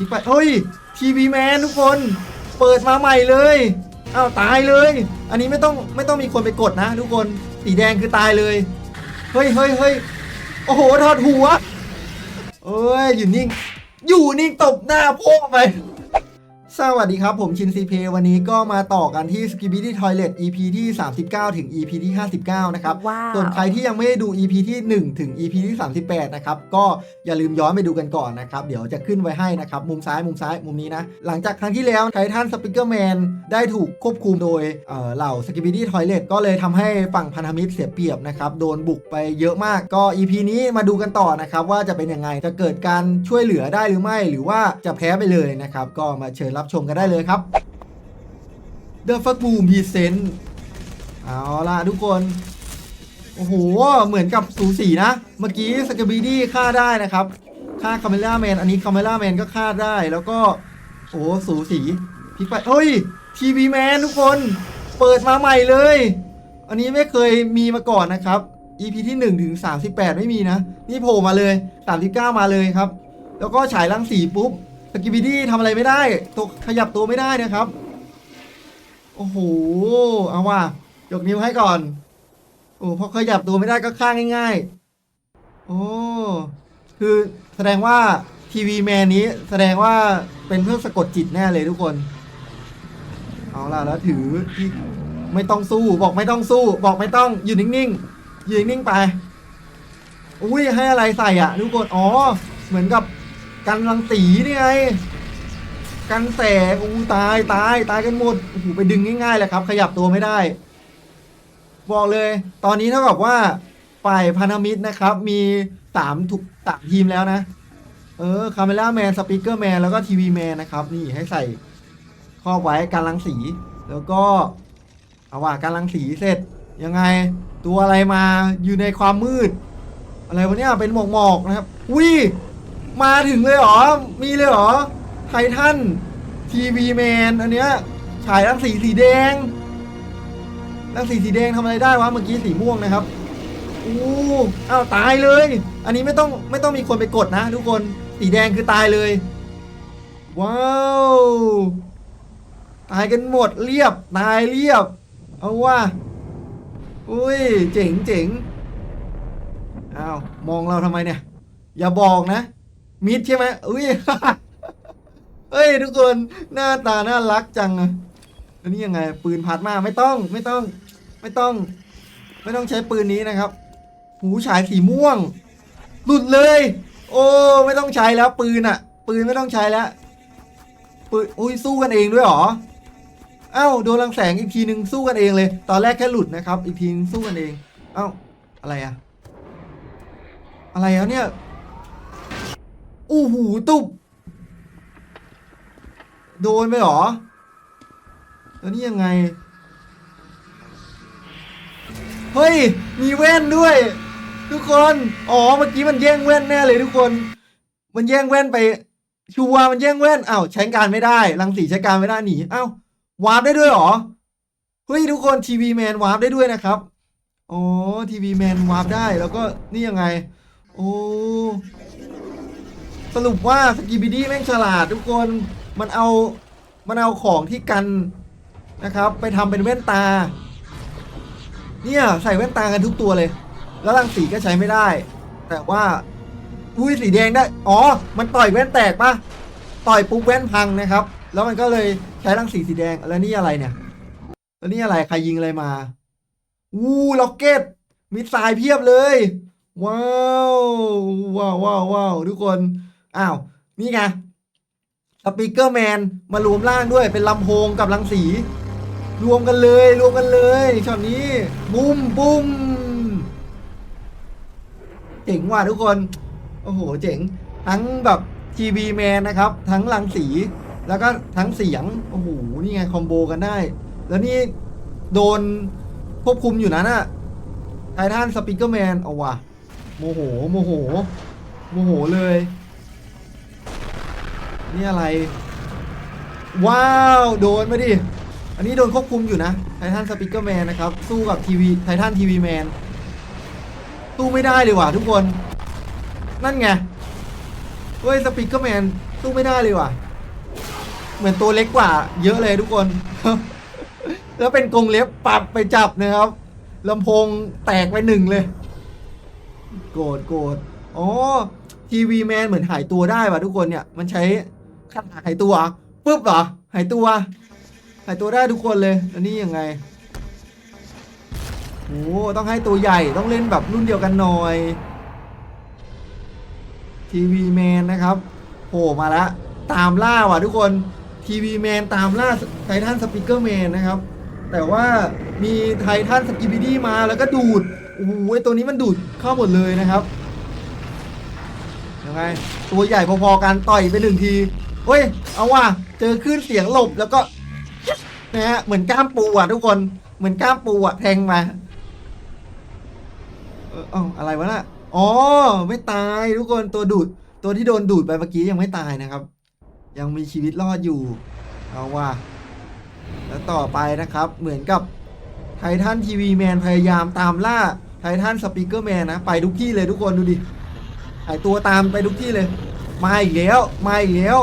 ลิกไปเฮ้ยทีวีแมนทุกคน เปิดมาใหม่เลยอ้าวตายเลย อันนี้ไม่ต้องไม่ต้องมีคนไปกดนะ ทุกคนสีแดงคือตายเลย เฮ้ยเฮ้ยเฮ้ยโอ้โหถอดหัวเอ้ยอยู่นิ่ง อยู่นิ่งตบหน้าพวกไป สวัสดีครับ ผมชินซีเพวันนี้ก็มาต่อกันที่ s k i b i d y Toilet EP ที่ 39 ถึง EP ที่ 59 นะครับว้าวส่วนใครที่ยังไม่ได้ดู EP ที่ 1 ถึง EP ที่ 38 นะครับ ก็อย่าลืมย้อนไปดูกันก่อนนะครับ เดี๋ยวจะขึ้นไว้ให้นะครับ มุมซ้ายมุมซ้ายมุมนี้นะ หลังจากครั้งที่แล้วไททันสปิเกอร์แมนได้ถูกควบคุมโดยเอ่อเหล่า s k i b i d y Toilet ก็เลยทำให้ฝั่งพันธมิตรเสียเปรียบนะครับโดนบุกไปเยอะมากก็ EP นี้มาดูกันต่อนะครับว่าจะเป็นยังไงจะเกิดการช่วยเหลือได้หรือไม่ หรือว่าจะแพ้ไปเลยนะครับก็มาเชิญรับชมกันได้เลยครับ The Fuck Boom Present เอาล่ะทุกคน โอ้โห เหมือนกับสูสีนะ เมื่อกี้สกบีดี้ฆ่าได้นะครับฆ่าคาเมล่าแมนอันนี้คาเมล่าแมนก็ฆ่าได้แล้วก็ โอ้สูสีพลิกไปเฮ้ยทีวีแมนทุกคน เปิดมาใหม่เลย อันนี้ไม่เคยมีมาก่อนนะครับ EP ที่1ถึง38 ไม่มีนะ นี่โผล่มาเลย 39 มาเลยครับ แล้วก็ฉายรังสีปุ๊บ สกิบิดี้ทำอะไรไม่ได้ตัวขยับตัวไม่ได้นะครับ โอ้โห เอาว่ะยกนิ้วให้ก่อน โอ้พอขยับตัวไม่ได้ก็ฆ่าง่าย ๆ โอ้ คือแสดงว่าทีวีแมนนี้แสดงว่าเป็นเพื่อสะกดจิตแน่เลยทุกคน เอาล่ะแล้วถือที่ไม่ต้องสู้บอกไม่ต้องสู้ บอกไม่ต้องอยู่นิ่งๆอยู่นิ่งๆไป อุ้ยให้อะไรใส่อะทุกคน อ๋อ เหมือนกับ กันรังสีนี่ไง กันแสงอู้ตายตายตายกันหมดโอ้โหไปดึงง่ายๆเลยครับ ขยับตัวไม่ได้ บอกเลย ตอนนี้เท่ากับว่าฝ่ายพันธมิตรนะครับ มีสามถูกสามทีมแล้วนะ เออคาเมล่าแมนสปีกเกอร์แมนแล้วก็ทีวีแมนนะครับ นี่ให้ใส่ครอบไว้การรังสี แล้วก็ เอาว่าการรังสีเสร็จ ยังไง ตัวอะไรมาอยู่ในความมืด อะไรวะเนี่ยเป็นหมอกๆนะครับวิ มาถึงเลยเหรอ มีเลยเหรอ ไททันทีวีแมนอันเนี้ยฉายรังสีสีแดง รังสีสีแดงทำอะไรได้วะเมื่อกี้สีม่วงนะครับอู้อ้าวตายเลย อันนี้ไม่ต้องไม่ต้องมีคนไปกดนะ ทุกคนสีแดงคือตายเลย ว้าวตายกันหมดเรียบตายเรียบ เอาว่าอุ้ยเจ๋งเจ๋งอ้าวมองเราทำไมเนี่ย อย่าบอกนะ มิดใช่ไหมอุ้ย เฮ้ยทุกคนหน้าตาน่ารักจังอะแล้วนี่ยังไง ปืนพัดมาไม่ต้องไม่ต้อง ไม่ต้อง ไม่ต้องใช้ปืนนี้นะครับ หูฉายสีม่วง หลุดเลย โอ้ไม่ต้องใช้แล้วปืนอะปืนไม่ต้องใช้แล้ว ปืนอุ้ยสู้กันเองด้วยหรอเอ้าโดนรังแสงอีกทีหนึ่งสู้กันเองเลย ตอนแรกแค่หลุดนะครับ อีกทีสู้กันเอง เอ้าอะไรอะอะไรแล้วเนี่ย อู้หูตุบโดนไปเหรอ แล้วนี่ยังไง เฮ้ย มีแว่นด้วย ทุกคน อ๋อ เมื่อกี้มันแย่งแว่นแน่เลยทุกคน มันแย่งแว่นไป ชัวร์มันแย่งแว่นอ้าวใช้การไม่ได้ รังสีใช้การไม่ได้หนีอ้าววาร์ปได้ด้วยหรอ เฮ้ยทุกคนทีวีแมนวาร์ปได้ด้วยนะครับ อ๋อทีวีแมนวาร์ปได้แล้วก็นี่ยังไง โอ้ สรุปว่าสกีบิดี้แม่งฉลาดทุกคนมันเอามันเอาของที่กันนะครับ ไปทำเป็นแว่นตา เนี่ยใส่แว่นตากันทุกตัวเลย แล้วรังสีก็ใช้ไม่ได้ แต่ว่าอุ้ยสีแดงได้ อ๋อ มันต่อยแว่นแตกปะต่อยปุ๊บแว่นพังนะครับ แล้วมันก็เลยใช้รังสีสีแดงแล้วนี่อะไรเนี่ยแล้วนี่อะไรใครยิงอะไรมาวู้ล็อกเก็ตมิสไซล์เพียบเลย ว้าวว้าวว้าวทุกคน อ้าวนี่ไงสปีกเกอร์แมนมารวมร่างด้วยเป็นลำโพงกับรังสี รวมกันเลยรวมกันเลยช็อตนี้บุ้มบุ้มเจ๋งว่ะทุกคน โอ้โหเจ๋ง ทั้งแบบทีวีแมนนะครับ ทั้งรังสี แล้วก็ทั้งเสียง โอ้โห นี่ไงคอมโบกันได้ แล้วนี่โดนควบคุมอยู่นะน่ะไททันสปีกเกอร์แมนเอาว่ะ โมโห โมโห โมโหเลย นี่อะไร ว้าว โดนมาดิ อันนี้โดนควบคุมอยู่นะไททันสปิเกอร์แมนนะครับ สู้กับทีวีไททันทีวีแมนสู้ไม่ได้เลยว่ะทุกคน นั่นไงเฮ้ยสปิเกอร์แมนสู้ไม่ได้เลยว่ะ เหมือนตัวเล็กกว่า เยอะเลยทุกคน แล้วเป็นกรงเล็บปรับไปจับนะครับลำโพงแตกไปหนึ่งเลย โกรธโกรธอ๋อทีวีแมนเหมือนหายตัวได้ว่ะทุกคนเนี่ย มันใช้ หายตัวปุ๊บเหรอหายตัว หายตัวได้ทุกคนเลยแล้วนี่ยังไงโอ้ต้องให้ตัวใหญ่ต้องเล่นแบบรุ่นเดียวกันหน่อยทีวีแมนนะครับโผล่มาแล้วตามล่าว่ะทุกคนทีวีแมนตามล่าไททันสปิเกอร์แมนนะครับ แต่ว่ามีไททันสกิบิดี้มาแล้วก็ดูดโอ้โหตัวนี้มันดูดเข้าหมดเลยนะครับยังไงตัวใหญ่พอๆกันต่อยไปหนึ่งที เฮ้ย เอาว่ะ เจอคลื่นเสียงหลบแล้วก็นะฮะ เหมือนกล้ามปูอะทุกคน เหมือนกล้ามปูอะแทงมา เออเอาอะไรวะน่ะ อ๋อ ไม่ตายทุกคน ตัวดูด ตัวที่โดนดูดไปเมื่อกี้ยังไม่ตายนะครับ ยังมีชีวิตรอดอยู่ เอาว่ะ แล้วต่อไปนะครับ เหมือนกับไททันทีวีแมนพยายามตามล่าไททันสปีกเกอร์แมนนะ ไปทุกที่เลยทุกคนดูดิหายตัวตามไปทุกที่เลย มาอีกแล้ว มาอีกแล้ว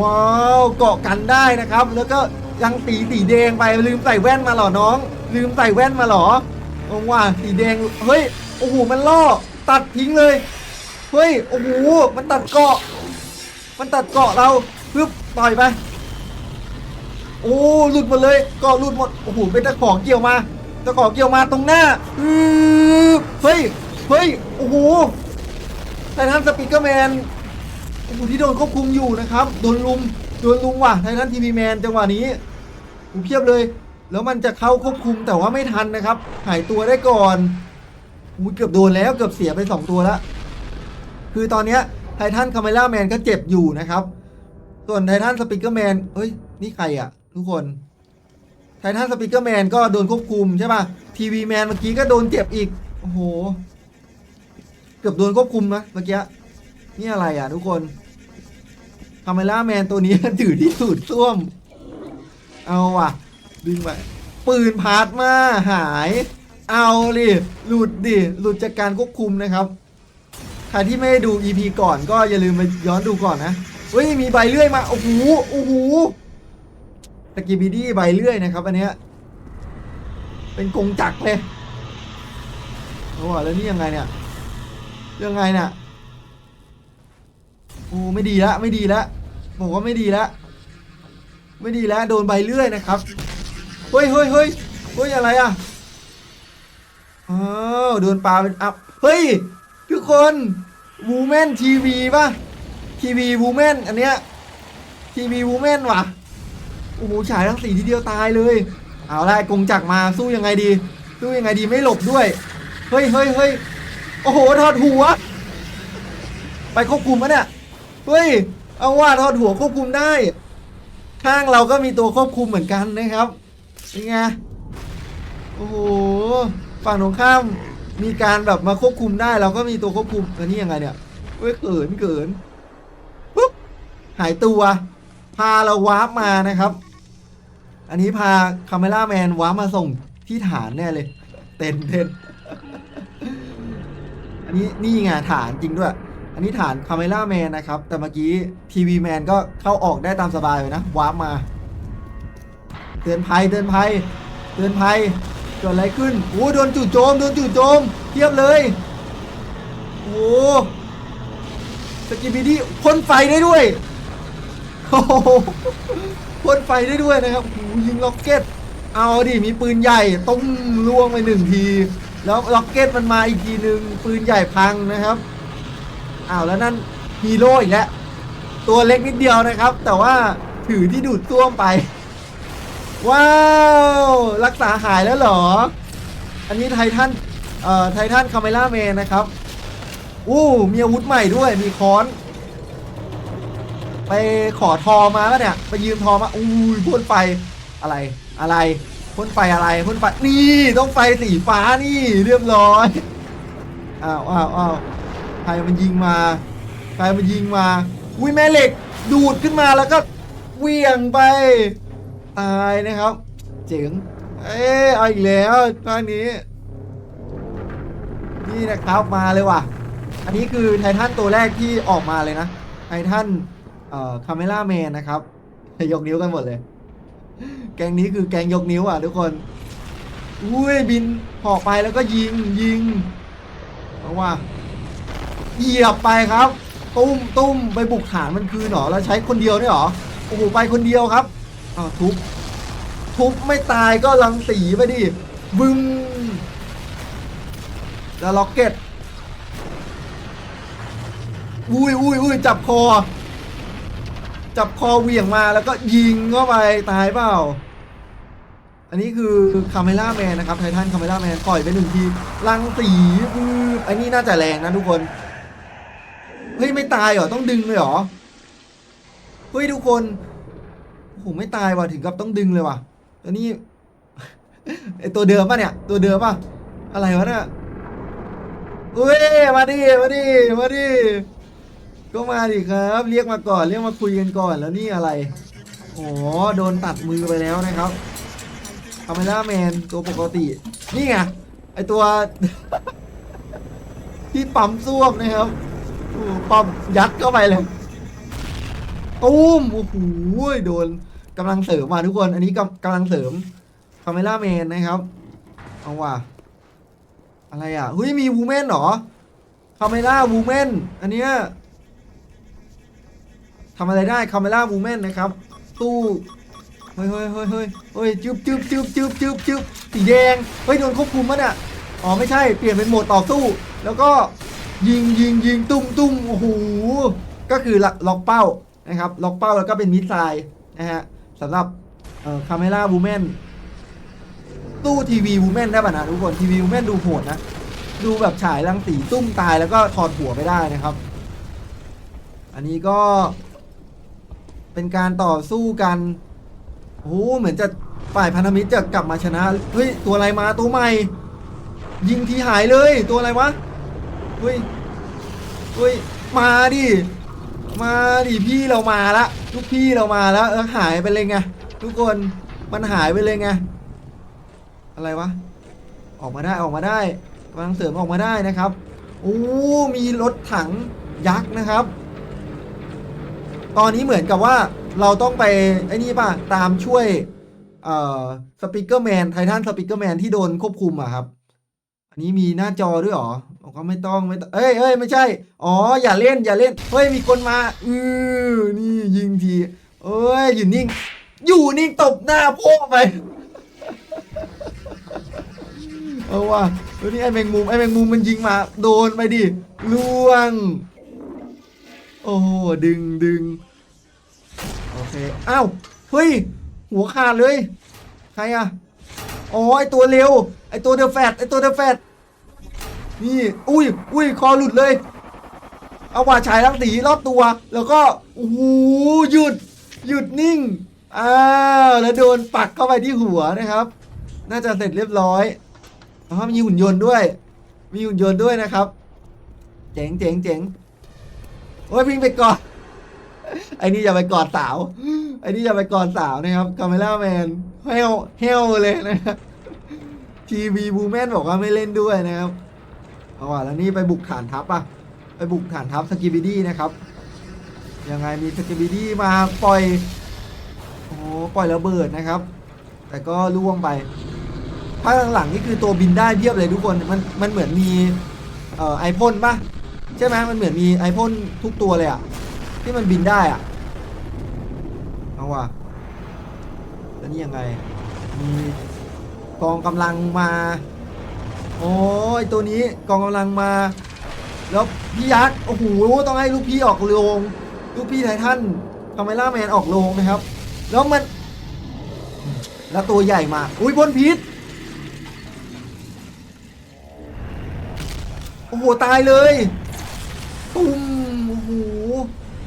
ว้าวเกาะกันได้นะครับ แล้วก็ยังสีสีแดงไปลืมใส่แว่นมาเหรอน้อง ลืมใส่แว่นมาเหรอเอาว่าสีแดงเฮ้ยโอ้โหมันล่อตัดทิ้งเลยเฮ้ยโอ้โหมันตัดเกาะ มันตัดเกาะเราปึ๊บต่อยไปโอ้หลุดหมดเลยเกาะหลุดหมดโอ้โหเป็นตะขอเกี่ยวมาตะขอเกี่ยวมาตรงหน้าเฮ้ยเฮ้ยโอ้โหไททันสปีกเกอร์แมน อ้โหที่โดนควบคุมอยู่นะครับ โดนลุม โดนลุมว่ะไททันทีวีแมนจังหวะนี้โอ้เพียบเลย แล้วมันจะเข้าควบคุมแต่ว่าไม่ทันนะครับ หายตัวได้ก่อนโอ้ยเกือบโดนแล้วเกือบเสียไปสองตัวแล้ว คือตอนเนี้ยไททันคาเมล่าแมนก็เจ็บอยู่นะครับ ส่วนไททันสปิเกอร์แมนเอ้ย นี่ใครอะทุกคนไททันสปิเกอร์แมนก็โดนควบคุมใช่ป่ะ ทีวีแมนเมื่อกี้ก็โดนเจ็บอีก โอ้โห เกือบโดนควบคุมนะเมื่อกี้ นี่อะไรอะทุกคนคาเมล่าแมนตัวนี้ถือที่สูดซ่วม เอาว่ะ ดึงไปปืนพาร์ทมาหาย เอาดิหลุดดิหลุดจากการควบคุมนะครับใครที่ไม่ได้ดู EP ก่อนก็อย่าลืมไปย้อนดูก่อนนะเฮ้ยมีใบเลื่อยมาโอ้โหโอ้โหตะกีบีดี้ใบเลื่อยนะครับ อันเนี้ยเป็นกงจักรเลยโอ้โหแล้วนี่ยังไงเนี่ยยังไงเนี่ย อ้ไม่ดีละไม่ดีละบอกว่าไม่ดีละไม่ดีแล้วโดนใบเลื่อยนะครับเฮ้ยเฮ้ยเฮ้ยเฮ้ยอะไรอะอ้าวโดนปลาเป็นอัพเฮ้ยทุกคนวูแมนทีวีป่ะทีวีวูแมนอันเนี้ยทีวีวูแมนว่ะโอ้โหฉายทั้งสี่ทีเดียวตายเลย เอาละกงจักมาสู้ยังไงดี สู้ยังไงดีไม่หลบด้วย เฮ้ยเฮ้ยเฮ้ยโอ้โหถอดหัว ไปควบคุมมะเนี่ย เฮ้ย เอาว่าถอดหัวควบคุมได้ ข้างเราก็มีตัวควบคุมเหมือนกันนะครับเป็นไง โอ้โห ฝั่งตรงข้ามมีการแบบมาควบคุมได้ เราก็มีตัวควบคุมอันนี้ยังไงเนี่ยเฮ้ยเกินเกินปุ๊บหายตัว พาเราวาร์ปมานะครับ อันนี้พาคาเมล่าแมนวาร์ปมาส่งที่ฐานแน่เลย เต้นเต้นอันนี้นี่ไงฐานจริงด้วย อันนี้ฐานคาเมล่าแมนนะครับ แต่เมื่อกี้ทีวีแมนก็เข้าออกได้ตามสบายเลยนะวาร์ปมา เตือนภัยเตือนภัยเตือนภัยเกิดอะไรขึ้นโอ้โดนจู่โจมโดนจู่โจมเทียบเลยโอ้สกิบิดี้พ่นไฟได้ด้วยโอ้พ่นไฟได้ด้วยนะครับโอ้ยิงล็อกเก็ต เอาดิมีปืนใหญ่ต้มล่วงไปหนึ่งที แล้วล็อกเก็ตมันมาอีกทีหนึ่งปืนใหญ่พังนะครับ อ้าวแล้วนั่นฮีโร่อีกแล้ว ตัวเล็กนิดเดียวนะครับ แต่ว่าถือที่ดูดซ่วมไป ว้าว รักษาหายแล้วเหรอ อันนี้ไททันเอ่อไททันคาเมล่าแมนนะครับอู้มีอาวุธใหม่ด้วยมีค้อน ไปขอทอมาแล้วเนี่ย ไปยืมทอมาอู้ยพ่นไฟอะไรอะไรพ่นไฟอะไรพ่นไฟนี่ต้องไฟสีฟ้านี่เรียบร้อยอ้าวอ้าวอ้าว ใครมันยิงมา ใครมันยิงมาอุ้ยแม่เหล็กดูดขึ้นมาแล้วก็เหวี่ยงไปตายนะครับ เจ๋งเอ้ยเอาอีกแล้วภาคนี้ นี่นะครับมาเลยว่ะ อันนี้คือไททันตัวแรกที่ออกมาเลยนะไททันเอ่อคาเมล่าแมนนะครับ ยกนิ้วกันหมดเลย แกงนี้คือแกงยกนิ้วอะทุกคนอุ้ยบินหอกไปแล้วก็ยิงยิงเอาว่า เหยียบไปครับ ตุ้มตุ้มไปบุกฐานมันคืนเหรอแล้วใช้คนเดียวนี่ยหรอโอ้โหไปคนเดียวครับอ้าวทุบทุบไม่ตายก็ลังสีไปดิบึ้งแล้วล็อกเก็ตอุ้ยอุ้ยอุ้ยจับคอ จับคอเหวี่ยงมาแล้วก็ยิงเข้าไปตายเปล่า อันนี้คือคาเมล่าแมนนะครับไททันคาเมล่าแมนปล่อยไปหนึ่งทีลังสีปื๊บอันนี้น่าจะแรงนะทุกคน เฮ้ยไม่ตายเหรอต้องดึงเลยเหรอเฮ้ยทุกคนโอ้โหไม่ตายว่ะถึงกับต้องดึงเลยว่ะตัวนี้ไอตัวเดิมป่ะเนี่ย ตัวเดิมป่ะอะไรวะเนี่ยเฮ้ยมาดิมาดิมาดิก็มาดิครับ เรียกมาก่อนเรียกมาคุยกันก่อนแล้วนี่อะไรอ๋อโดนตัดมือไปแล้วนะครับคาเมล่าแมนตัวปกติ นี่ไงไอตัว ที่ปั๊มซ่วมนะครับ โอ้โหปั๊มยัดเข้าไปเลยตุ้มโอ้โหโดนกำลังเสริมมาทุกคน อันนี้กำกำลังเสริมคาเมล่าแมนนะครับ เอาว่ะอะไรอะเฮ้ยมีวูแมนเหรอคาเมล่าวูแมนอันเนี้ยทำอะไรได้คาเมล่าวูแมนนะครับ ตู้เฮ้ยเฮ้ยเฮ้ยเฮ้ยเฮ้ยจึ๊บจึ๊บจึ๊บจึ๊บจึ๊บจึ๊บสีแดงเฮ้ยโดนควบคุมมั้เนี่ยอ๋อไม่ใช่เปลี่ยนเป็นโหมดต่อสู้ แล้วก็ ยิงยิงยิงตุ้มตุ้มโอ้โหก็คือล็อกเป้านะครับ ล็อกเป้าแล้วก็เป็นมิสไซล์นะฮะสำหรับเอ่อคาเมล่าวูแมนตู้ทีวีวูแมนได้ป่ะนะทุกคนทีวีวูแมนดูโหดนะ ดูแบบฉายรังสีตุ้มตายแล้วก็ถอดหัวไม่ได้นะครับ อันนี้ก็ เป็นการต่อสู้กันโอ้โหเหมือนจะฝ่ายพันธมิตรจะกลับมาชนะ เฮ้ย ตัวอะไรมาตัวใหม่ ยิงทีหายเลยตัวอะไรวะ ฮ้ยเฮ้ยมาดิมาดิพี่เรามาละลูกพี่เรามาแล้วเออหายไปเลยไงทุกคนมันหายไปเลยไงอะไรวะออกมาได้ออกมาได้กำลังเสริมออกมาได้นะครับโอ้มีรถถังยักษ์นะครับ ตอนนี้เหมือนกับว่าเราต้องไปไอ้นี่ป่ะตามช่วยเอ่อสปิเกอร์แมนไททันสปิเกอร์แมนที่โดนควบคุมอะครับ อันนี้มีหน้าจอด้วยเหรอบอกว่าไม่ต้องไม่ต้องเอ้ยเอ้ยไม่ใช่ อ๋อ อย่าเล่นอย่าเล่น เฮ้ยมีคนมา อือนี่ยิงทีเอ้ยอยู่นิ่ง อยู่นิ่งตบหน้าโพ่ไป เอาว่ะแล้วนี่ไอ้แมงมุมไอ้แมงมุมมันยิงมา โดนไปดิล่วง โอ้โหดึงดึงโอเค อ้าว เฮ้ย หัวขาดเลย ใครอะ อ๋อไอตัวเร็ว ไอตัวเดอะแฟตไอตัวเดอะแฟตนี่ อุ้ยอุ้ยคอหลุดเลย เอาว่าฉายรังสีรอบตัว แล้วก็โอ้โหหยุด หยุดนิ่ง อ้าว แล้วโดนปักเข้าไปที่หัวนะครับ น่าจะเสร็จเรียบร้อยเพราะมีหุ่นยนต์ด้วย มีหุ่นยนต์ด้วยนะครับ เจ๋งเจ๋งเจ๋งโอ้ยพิงไปก่อนไอ้นี่อย่าไปกอดสาว ไอ้นี่อย่าไปกอดสาวนะครับคาเมล่าแมน เฮลเฮลเลยนะครับทีวีบูแมนบอกว่าไม่เล่นด้วยนะครับเอาว่ะแล้วนี่ไปบุกฐานทัพอะไปบุกฐานทัพสกิบิดี้นะครับยังไงมีสกิบิดี้มาปล่อยโอ้ปล่อยระเบิดนะครับ แต่ก็ล่วงไปภาคหลังๆนี่คือตัวบินได้เพียบเลยทุกคนมันมันเหมือนมีเอ่อไอพ่นป่ะใช่ไหมมันเหมือนมีไอพ่นทุกตัวเลยอะที่มันบินได้อะเอาว่ะ แล้วนี่ยังไง มีกองกำลังมา โอ้ยตัวนี้กองกำลังมา แล้วพี่ยักษ์ โอ้โห ต้องให้ลูกพี่ออกโรงลูกพี่ไททันคาเมล่าแมนออกโรงนะครับ แล้วมัน แล้วตัวใหญ่มา อุ้ยบนพิษ โอ้โห ตายเลยตุ้มโอ้โห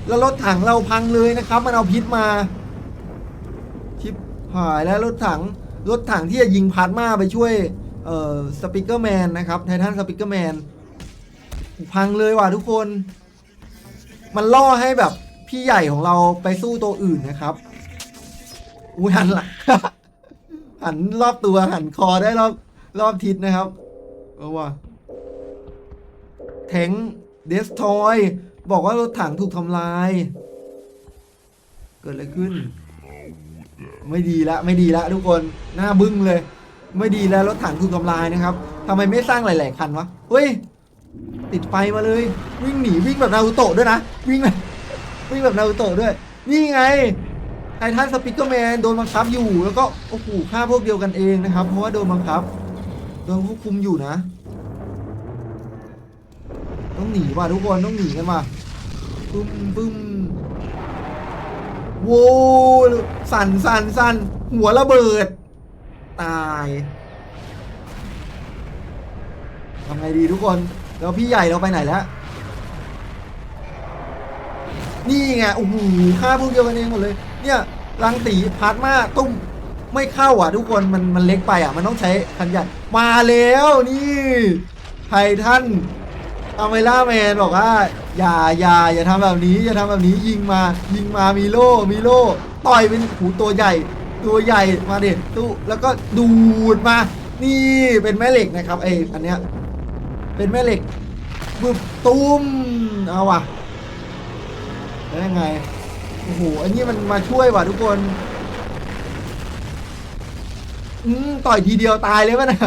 แล้วรถถังเราพังเลยนะครับ มันเอาพิษมา หายแล้วรถถังรถถังที่จะยิงพาร์ตมาไปช่วยเอ่อสปิเกอร์แมนนะครับไททันสปิเกอร์แมนพังเลยว่ะทุกคน มันล่อให้แบบพี่ใหญ่ของเราไปสู้ตัวอื่นนะครับอุ้ยหันหลังหันรอบตัวหันคอได้รอบรอบทิศนะครับเอาว่ะแทงเดสทอย บอกว่ารถถังถูกทำลาย เกิดอะไรขึ้น ไม่ดีละไม่ดีละทุกคนหน้าบึ้งเลย ไม่ดีแล้วรถถังถูกทำลายนะครับทำไมไม่สร้างหลายๆคันวะเฮ้ยติดไฟมาเลย วิ่งหนีวิ่งแบบนารูโตะด้วยนะวิ่งแบบวิ่งแบบนารูโตะด้วย นี่ไงไททันสปิเกอร์แมนโดนบังคับอยู่แล้วก็โอ้โหฆ่าพวกเดียวกันเองนะครับ เพราะว่าโดนบังคับโดนควบคุมอยู่นะ ต้องหนีว่ะทุกคนต้องหนีกันว่ะปึ้มปึ้ม ว้ยสั่นสั่นสั่นหัวระเบิด ตายทำไงดีทุกคน แล้วพี่ใหญ่เราไปไหนแล้ว นี่ไงโอ้โหฆ่าพวกเดียวกันเองหมดเลย เนี่ยรังสีพัดมาตุ้มไม่เข้าอะ ทุกคนมันมันเล็กไปอะ มันต้องใช้คันใหญ่มาแล้วนี่ไททันอเมล่าแมนบอกว่า อย่าอย่าอย่าทำแบบนี้อย่าทำแบบนี้ยิงมายิงมามีโล่มีโล่ต่อยเป็นหูตัวใหญ่ ตัวใหญ่มาเด็ดตู้แล้วก็ดูดมา นี่เป็นแม่เหล็กนะครับไออันเนี้ยเป็นแม่เหล็กบึบตุ้มเอาว่ะแล้วยังไงโอ้โหอันนี้มันมาช่วยว่ะทุกคนอืมต่อยทีเดียวตายเลยป่ะนะ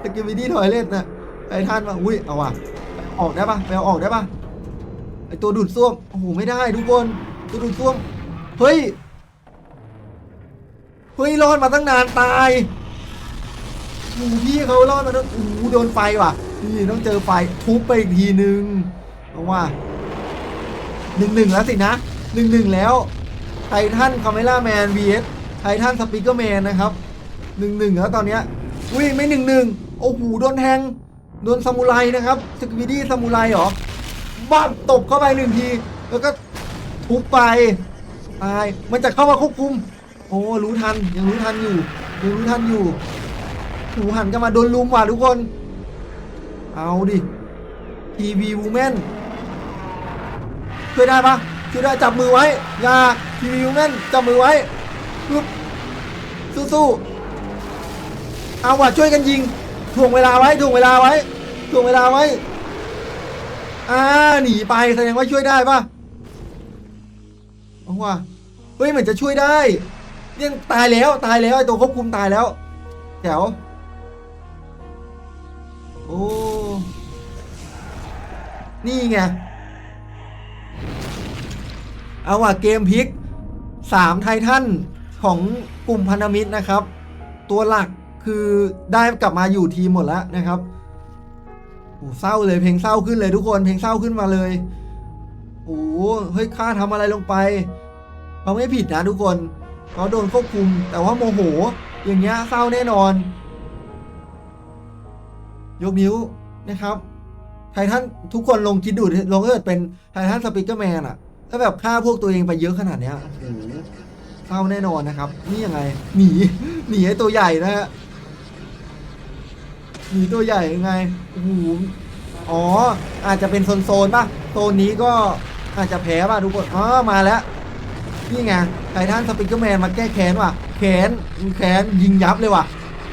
ตะกิวิดี้ถอยเล่นนะไอ้ท่านมาอุ้ยเอาว่ะ ออกได้ปะไปเอาออกได้ปะไอตัวดูดซ่วมโอ้โหไม่ได้ทุกคนตัวดูดซ่วมเฮ้ยเฮ้ยรอดมาตั้งนานตายโอ้หพี่เขารอดมาแล้วโอ้โหโดนไฟว่ะนี่ต้องเจอไฟทุบไปอีกทีนึงเอาว่าหนึ่งหนึ่งแล้วสินะหนึ่งหนึ่งแล้วไททันคาเมล่าแมน vs ไททันสปีกเกอร์แมนนะครับหนึ่งหนึ่งแล้วตอนเนี้ยอุ้ยไม่หนึ่งหนึ่งโอ้โหโดนแทง โดนซามูไรนะครับสกิบิดี้ซามูไรเหรอบ้าตบเข้าไปหนึ่งที แล้วก็ทุบไปตายมันจะเข้ามาควบคุม โอ้รู้ทันยังรู้ทันอยู่ยังรู้ทันอยู่หูหันกันมาโดนลุมว่ะทุกคน เอาดิทีวีวูแมนช่วยได้ปะช่วยได้จับมือไว้อยาทีวีวูแมนจับมือไว้ปึ๊บสู้ๆเอาว่ะช่วยกันยิง ถ่วงเวลาไว้ถ่วงเวลาไว้ถ่วงเวลาไว้อ่าหนีไปแสดงว่าช่วยได้ปะเอาว่ะเฮ้ยเหมือนจะช่วยได้เนี่ยตายแล้วตายแล้วไอ้ตัวควบคุมตายแล้วแถวโอ้นี่ไงเอาว่ะเกมพลิกสามไททันของกลุ่มพันธมิตรนะครับ ตัวหลัก คือได้กลับมาอยู่ทีมหมดแล้วนะครับโอ้เศร้าเลยเพลงเศร้าขึ้นเลยทุกคนเพลงเศร้าขึ้นมาเลยโอ้เฮ้ยข้าทำอะไรลงไปเขาไม่ผิดนะทุกคนเขาโดนควบคุม แต่ว่าโมโห อย่างเงี้ยเศร้าแน่นอน ยกนิ้วนะครับไททันทุกคนลงคิดดูดลองถ้าเกิดเป็นไททันสปิเกอร์แมนอะถ้าแบบฆ่าพวกตัวเองไปเยอะขนาดเนี้ยโอ้โหเศร้าแน่นอนนะครับ นี่ยังไง หนี หนีไอ้ตัวใหญ่นะฮะ หนีตัวใหญ่ยังไงโอ้โหอ๋อ อาจจะเป็นโซนๆป่ะโซนนี้ก็อาจจะแพ้ป่ะทุกคนอ๋อมาแล้ว นี่ไงไททันสปิเกอร์แมนมาแก้แค้นว่ะแค้นแค้นยิงยับเลยว่ะ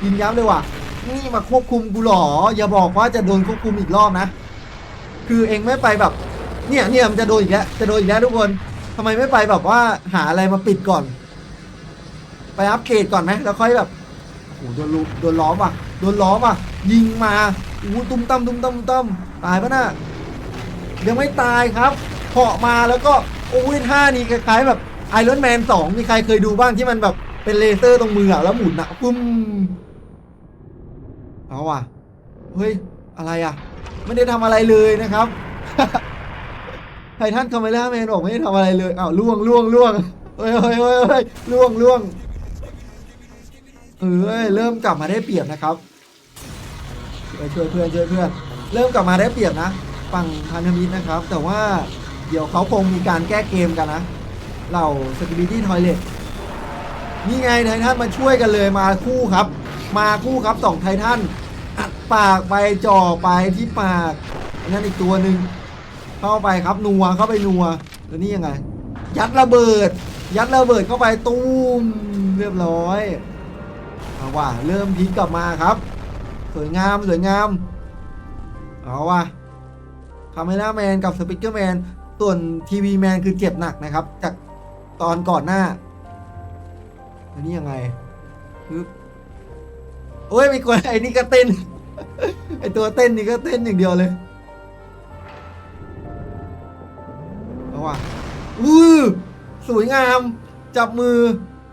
ยิงยับเลยว่ะ นี่มาควบคุมกูหรอ อย่าบอกว่าจะโดนควบคุมอีกรอบนะ คือเองไม่ไปแบบ เนี่ยเนี่ยมันจะโดนอีกแล้ว จะโดนอีกแล้วทุกคนทำไมไม่ไปแบบว่าหาอะไรมาปิดก่อน ไปอัปเกรดก่อนไหมแล้วค่อยแบบโอ้โหโดนลุโดนล้อมว่ะ โดนล้อมว่ะ ยิงมาอู้ตุ้มตั้มตุ้มตั้มตุ้มตั้มตายปะน่ะยังไม่ตายครับเหาะมาแล้วก็โอ้ยท่านี้คล้ายๆแบบไอรอนแมนสองมีใครเคยดูบ้างที่มันแบบเป็นเลเซอร์ตรงมืออะแล้วหมุนอะปุ้มเอาว่ะเฮ้ย อะไรอะไม่ได้ทำอะไรเลยนะครับไททันคาเมล่าแมนบอกไม่ได้ทำอะไรเลยอ้าวล่วงล่วงล่วงเฮ้ยเฮ้ยเฮ้ยล่วงล่วงเอ้ยเริ่มกลับมาได้เปรียบนะครับ ช่วยช่วยเพื่อนช่วยเพื่อน เริ่มกลับมาได้เปรียบนะฝั่งพันธมิตรนะครับ แต่ว่าเดี๋ยวเขาคงมีการแก้เกมกันนะเหล่าสกิบิตี้ทอยเลตนี่ไงไททันมาช่วยกันเลยมาคู่ครับ มาคู่ครับสองไททันอัดปากไปจ่อไปที่ปากอันนั้นอีกตัวหนึ่งเข้าไปครับนัวเข้าไปนัวแล้วนี่ยังไง ยัดระเบิด ยัดระเบิดเข้าไปตูมเรียบร้อยเอาว่ะเริ่มพลิกกลับมาครับ สวยงามสวยงาม เอาว่ะคาเมล่าแมนกับสปิเกอร์แมนส่วนทีวีแมนคือเจ็บหนักนะครับ จากตอนก่อนหน้า อันนี้ยังไงปึ๊บโอ้ยมีคนไอ้นี่ก็เต้น ไอตัวเต้นนี่ก็เต้นอย่างเดียวเลยเอาว่ะอือสวยงาม จับมือ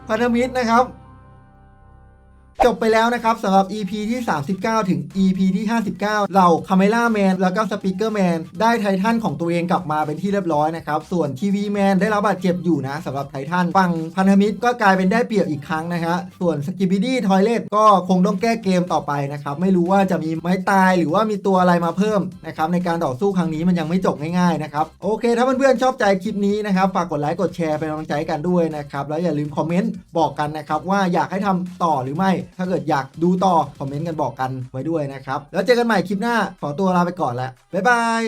พันธมิตรนะครับ จบไปแล้วนะครับสำหรับ EP ที่ 39 ถึง EP ที่ 59 เราคาเมล่าแมนแล้วก็สปีกเกอร์แมนได้ไททันของตัวเองกลับมาเป็นที่เรียบร้อยนะครับ ส่วนทีวีแมนได้รับบาดเจ็บอยู่นะสำหรับไททันฝั่งพันธมิตรก็กลายเป็นได้เปรียบอีกครั้งนะฮะส่วนสกิบิดี้ทอยเลตก็คงต้องแก้เกมต่อไปนะครับ ไม่รู้ว่าจะมีไม้ตายหรือว่ามีตัวอะไรมาเพิ่มนะครับในการต่อสู้ครั้งนี้มันยังไม่จบง่ายๆนะครับโอเค ถ้าเพื่อนๆชอบใจคลิปนี้นะครับฝากกดไลค์กดแชร์เป็นกำลังใจกันด้วยนะครับแล้วอย่าลืมคอมเมนต์บอกกันนะครับว่าอยากให้ทำต่อหรือไม่ถ้าเกิดอยากดูต่อคอมเมนต์กันบอกกันไว้ด้วยนะครับ แล้วเจอกันใหม่คลิปหน้า ขอตัวลาไปก่อนแล้วบ๊ายบาย